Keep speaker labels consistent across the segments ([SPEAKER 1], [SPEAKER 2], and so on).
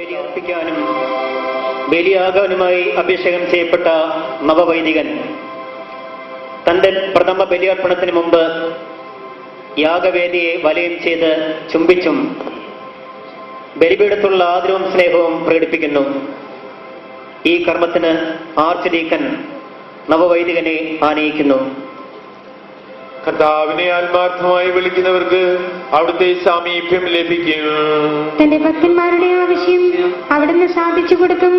[SPEAKER 1] ബലിയർപ്പിക്കാനും ബലിയാകാനുമായി അഭിഷേകം ചെയ്യപ്പെട്ട നവവൈദികൻ തന്റെ പ്രഥമ ബലിയർപ്പണത്തിന് മുമ്പ് യാഗവേദിയെ വലയം ചെയ്ത് ചുംബിച്ചും ബലിപീഠത്തുള്ള ആദരവും സ്നേഹവും പ്രകടിപ്പിക്കുന്നു. ഈ കർമ്മത്തിന് ആർച്ച് ഡീക്കൻ നവവൈദികനെ ആനയിക്കുന്നു.
[SPEAKER 2] കർത്താവിനെ ആത്മാർത്ഥമായി വിളിക്കുന്നവർക്ക് അവിടുത്തെ സാമീപ്യം ലഭിക്കും.
[SPEAKER 3] തന്റെ ഭക്തന്മാരുടെ ആവശ്യം അവിടുന്ന് സാധിച്ചു കൊടുക്കും.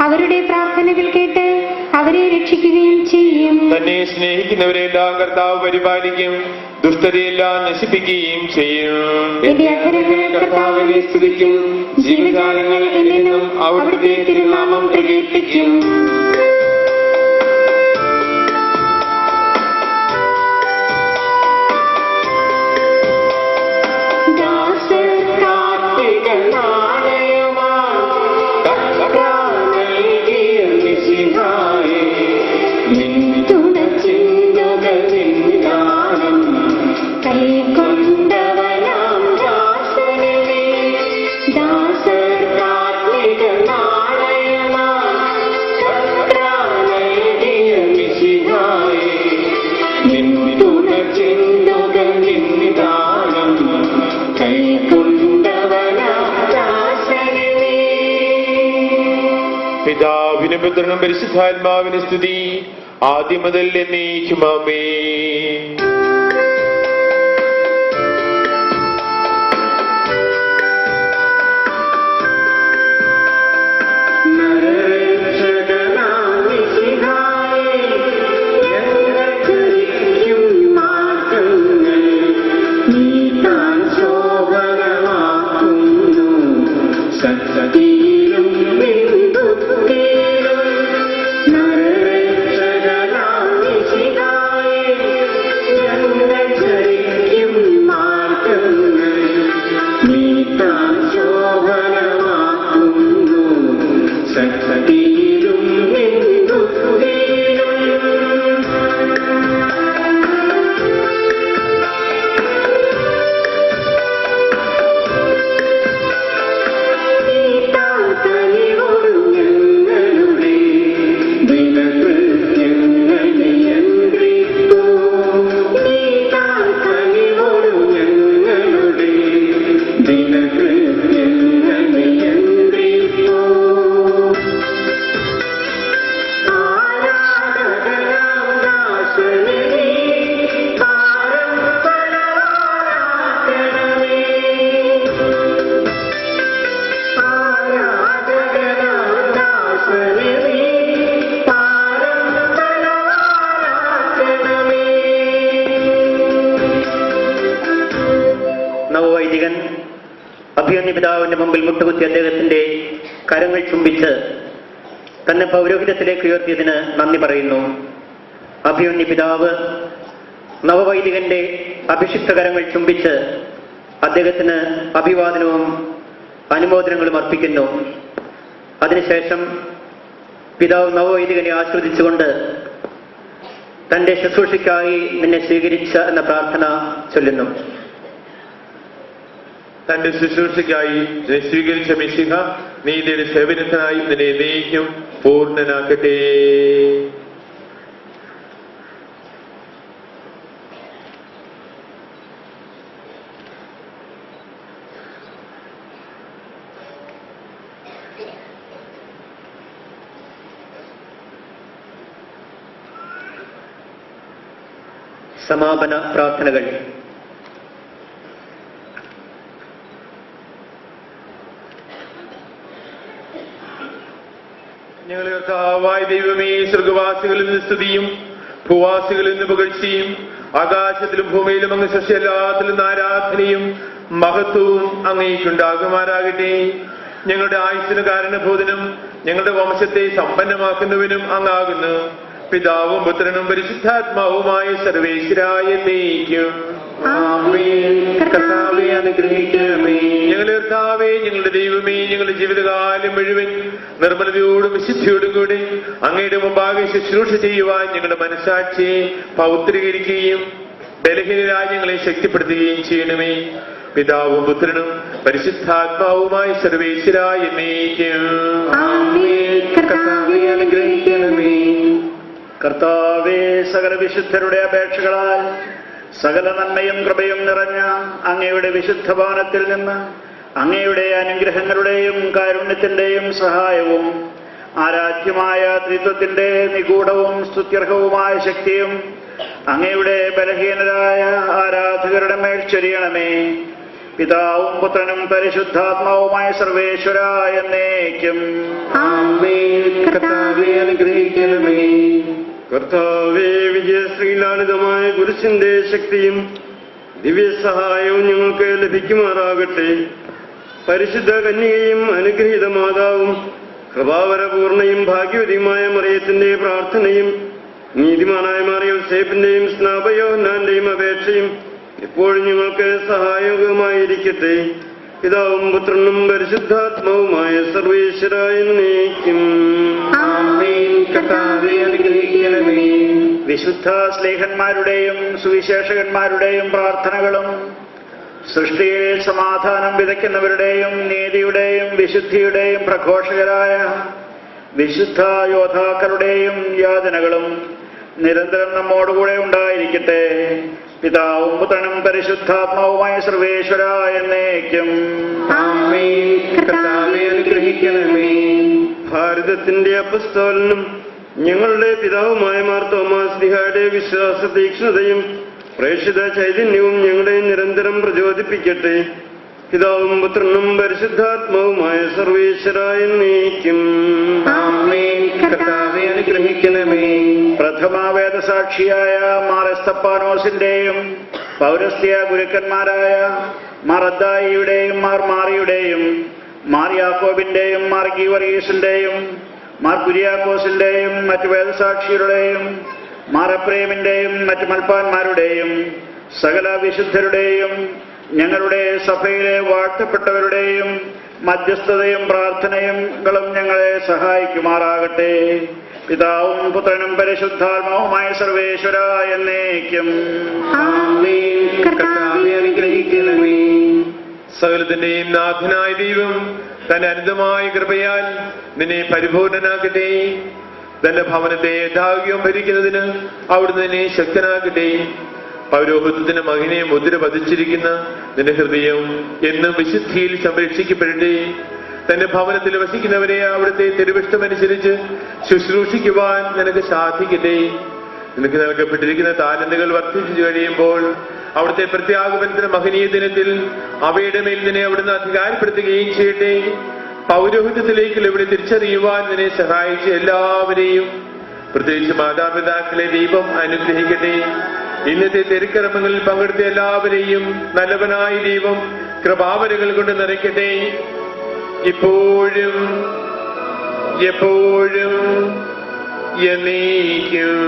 [SPEAKER 3] അവരുടെ പ്രാർത്ഥനകൾ കേട്ട് അവരെ രക്ഷിക്കുകയും ചെയ്യും.
[SPEAKER 2] തന്നെ സ്നേഹിക്കുന്നവരെല്ലാം കർത്താവ് പരിപാലിക്കും ദുഷ്ടതയെല്ലാം നശിപ്പിക്കുകയും ചെയ്യും.
[SPEAKER 3] എന്റെ അധരങ്ങൾ കർത്താവിനെ സ്തുതിക്കും. എന്നെന്നും അവിടുത്തെ തിരുനാമം പ്രകീർത്തിക്കും.
[SPEAKER 2] പിതാവിനും പുത്രനും പരിശുദ്ധാത്മാവിന് സ്തുതി. ആദ്യം മുതൽ എന്നേക്കുമാമേ.
[SPEAKER 1] അഭിയന്യ പിതാവിന്റെ മുമ്പിൽ മുട്ടുകുത്തി അദ്ദേഹത്തിന്റെ കരങ്ങൾ ചുംബിച്ച് തന്നെ പൗരോഹിതത്തിലേക്ക് ഉയർത്തിയതിന് നന്ദി പറയുന്നു. അഭിയന്യ പിതാവ് നവവൈദികന്റെ അഭിഷിക്ത കരങ്ങൾ ചുംബിച്ച് അദ്ദേഹത്തിന് അഭിവാദനവും അനുമോദനങ്ങളും അർപ്പിക്കുന്നു. അതിനുശേഷം പിതാവ് നവവൈദികനെ ആസ്വദിച്ചുകൊണ്ട് തന്റെ ശുശ്രൂഷയ്ക്കായി നിന്നെ സ്വീകരിച്ച എന്ന പ്രാർത്ഥന ചൊല്ലുന്നു.
[SPEAKER 2] തന്റെ ശുശ്രൂഷയ്ക്കായി സ്വീകരിച്ച മിശിഹ നീതിയുടെ സേവനത്തിനായി നിന്നെ നീക്കും പൂർണനാക്കട്ടെ.
[SPEAKER 1] സമാപന പ്രാർത്ഥനകൾ.
[SPEAKER 2] കർത്താവായ ദൈവമേ ഭൂവാസികളിൽ ആകാശത്തിലും ഭൂമിയിലും അങ്ങ് സസ്യല്ലാത്തിലും ആരാധനയും മഹത്വവും അങ്ങേക്കുണ്ടാകുമാരാകട്ടെ ഞങ്ങളുടെ ആയുസ്സിന് കാരണഭൂതനും ഞങ്ങളുടെ വംശത്തെ സമ്പന്നമാക്കുന്നവനും അങ്ങാകുന്നു. പിതാവും പുത്രനും പരിശുദ്ധാത്മാവുമായ സർവേശ്വരായ നീക്കും
[SPEAKER 3] കർത്താവേ അനുഗ്രഹിക്കണമേ.
[SPEAKER 2] ഞങ്ങളുടെ കർത്താവെ ഞങ്ങളുടെ ദൈവമേ ഞങ്ങളുടെ ജീവിതകാലം മുഴുവൻ നിർമ്മലതയോടും വിശുദ്ധിയോടും കൂടി അങ്ങയുടെ മുമ്പാകെ ശുശ്രൂഷ ചെയ്യുവാൻ ഞങ്ങളുടെ മനസാക്ഷിയെ പൗത്രീകരിക്കുകയും ബലഹീന രാജ്യങ്ങളെ ശക്തിപ്പെടുത്തുകയും ചെയ്യണമേ. പിതാവും പുത്രനും പരിശുദ്ധാത്മാവുമായി സർവേശ്വരായ
[SPEAKER 3] കർത്താവേ
[SPEAKER 4] സകല വിശുദ്ധരുടെ അപേക്ഷകളാൽ സകല നന്മയും കൃപയും നിറഞ്ഞ അങ്ങയുടെ വിശുദ്ധ ഭവനത്തിൽ നിന്ന് അങ്ങയുടെ അനുഗ്രഹങ്ങളുടെയും കാരുണ്യത്തിന്റെയും സഹായവും ആരാധ്യമായ ത്രിത്വത്തിന്റെ നിഗൂഢവും സ്തുത്യർഹവുമായ ശക്തിയും അങ്ങയുടെ ബലഹീനരായ ആരാധകരുടെ മേൽ ചൊരിയണമേ. പിതാവും പുത്രനും പരിശുദ്ധാത്മാവുമായ സർവേശ്വര എന്നേക്കും.
[SPEAKER 3] കർത്താവെ അനുഗ്രഹിക്കണമേ
[SPEAKER 5] ശ്രീലാളിതമായ കുരിശിന്റെ ശക്തിയും ദിവ്യസഹായവും ഞങ്ങൾക്ക് ലഭിക്കുമാറാകട്ടെ. പരിശുദ്ധ കന്യകയും അനുഗ്രഹീത മാതാവും കൃപാവരപൂർണയും ഭാഗ്യവതിയുമായ മറിയത്തിന്റെ പ്രാർത്ഥനയും നീതിമാനായ മാറിയ സേബിന്റെയും സ്നാപയോഹന്നാന്റെയും അപേക്ഷയും ഇപ്പോഴും ഞങ്ങൾക്ക് സഹായകമായിരിക്കട്ടെ. പിതാവും പുത്രനും പരിശുദ്ധാത്മാവുമായ സർവേശ്വരായ നീക്കും
[SPEAKER 3] കർത്താവെ അനുഗ്രഹിക്കണമേ.
[SPEAKER 4] വിശുദ്ധ സ്ലേഹന്മാരുടെയും സുവിശേഷകന്മാരുടെയും പ്രാർത്ഥനകളും സൃഷ്ടിയിൽ സമാധാനം വിതയ്ക്കുന്നവരുടെയും നീതിയുടെയും വിശുദ്ധിയുടെയും പ്രഘോഷകരായ വിശുദ്ധ യോദ്ധാക്കളുടെയും യാതനകളും നിരന്തരം നമ്മോടുകൂടെ ഉണ്ടായിരിക്കട്ടെ. പിതാവും പുത്രനും പരിശുദ്ധാത്മാവുമായ സർവേശ്വര എന്നേക്കും.
[SPEAKER 5] ഭാരതത്തിന്റെ അപസ്തോലനും ഞങ്ങളുടെ പിതാവുമായ മാർ തോമാസ് ദിഹായുടെ വിശ്വാസ തീക്ഷ്ണതയും പ്രേക്ഷിത ചൈതന്യവും ഞങ്ങളെ നിരന്തരം പ്രചോദിപ്പിക്കട്ടെ. പിതാവും പുത്രനും പരിശുദ്ധാത്മാവുമായ സർവേശ്വരായ നീക്കും
[SPEAKER 3] അനുഗ്രഹിക്കണമേ.
[SPEAKER 4] പ്രഥമ വേദസാക്ഷിയായ മാറസ്തപ്പാനോസിന്റെയും പൗരസ്ത്യ ഗുരുക്കന്മാരായ മറദ്ദായിയുടെയും മാർ മാറിയുടെയും മാർ യാക്കോബിന്റെയും മാർ ഗീവറീസിന്റെയും മാർ കുര്യാക്കോസിന്റെയും മറ്റ് വേദസാക്ഷികളുടെയും മാറപ്രേമിന്റെയും മറ്റ് മൽപ്പാന്മാരുടെയും സകല വിശുദ്ധരുടെയും ഞങ്ങളുടെ സഭയിലെ വാഴ്ത്തപ്പെട്ടവരുടെയും മധ്യസ്ഥതയും പ്രാർത്ഥനയും ഞങ്ങളെ സഹായിക്കുമാറാകട്ടെ. പിതാവും പുത്രനും പരിശുദ്ധാത്മാവുമായ സർവേശ്വര എന്നേക്കും.
[SPEAKER 3] അനുഗ്രഹിക്കണമേ.
[SPEAKER 2] സകലത്തിന്റെയും നാഥനായ ദൈവം തന്റെ അനന്തമായ കൃപയാൽ നിന്നെ പരിപൂർണനാക്കട്ടെ. തന്റെ ഭവനത്തെ യഥാഗ്യം ഭരിക്കുന്നതിന് അവിടുന്ന് നിന്നെ ശക്തനാക്കട്ടെ. പൗരോഹിത്യത്തിന് മകനെ മുദ്ര പതിച്ചിരിക്കുന്ന നിന്റെ ഹൃദയം എന്നും വിശുദ്ധിയിൽ സംരക്ഷിക്കപ്പെടട്ടെ. തന്റെ ഭവനത്തിൽ വസിക്കുന്നവരെ അവിടുത്തെ തിരുവിഷ്ടമനുസരിച്ച് ശുശ്രൂഷിക്കുവാൻ നിനക്ക് സാധിക്കട്ടെ. നിനക്ക് നൽകപ്പെട്ടിരിക്കുന്ന താലന്തുകൾ വർദ്ധിച്ചു കഴിയുമ്പോൾ അവിടുത്തെ പ്രത്യാഗമനത്തിന് മഹനീയ ദിനത്തിൽ അവയുടെ മേൽ നിന്നെ അവിടുന്ന് അധികാരപ്പെടുത്തുകയും ചെയ്യട്ടെ. പൗരോഹിത്യത്തിലേക്ക് ഇവിടെ തിരിച്ചറിയുവാൻ നിന്നെ സഹായിച്ച എല്ലാവരെയും പ്രത്യേകിച്ച് മാതാപിതാക്കളെ ദൈവം അനുഗ്രഹിക്കട്ടെ. ഇന്നത്തെ തിരുക്കർമ്മങ്ങളിൽ പങ്കെടുത്ത എല്ലാവരെയും നല്ലവനായ ദൈവം കൃപാവരകൾ കൊണ്ട് നിറയ്ക്കട്ടെ. ഇപ്പോഴും എപ്പോഴും എന്നേക്കും.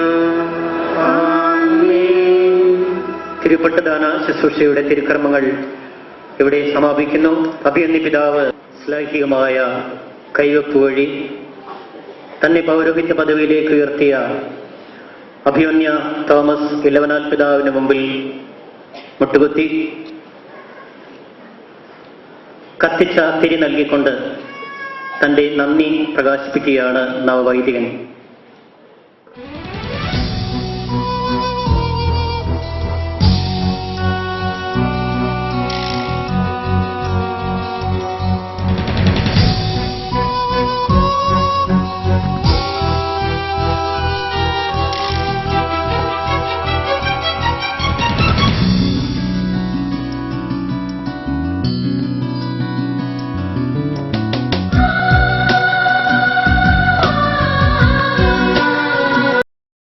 [SPEAKER 4] തിരുപ്പട്ടദാന ശുശ്രൂഷയുടെ തിരുക്രമങ്ങൾ ഇവിടെ സമാപിക്കുന്നു. അഭിയന്നി പിതാവ് ശ്ലൈഹികമായ കൈവപ്പ് വഴി തന്നെ പൗരോഹിത്യ പദവിയിലേക്ക് ഉയർത്തിയ അഭിമന്യ തോമസ് ഇലവനാൽ പിതാവിന് മുമ്പിൽ മുട്ടുകുത്തി കത്തിച്ച തിരി നൽകിക്കൊണ്ട് തന്റെ നന്ദി പ്രകാശിപ്പിക്കുകയാണ് നവവൈദികൻ.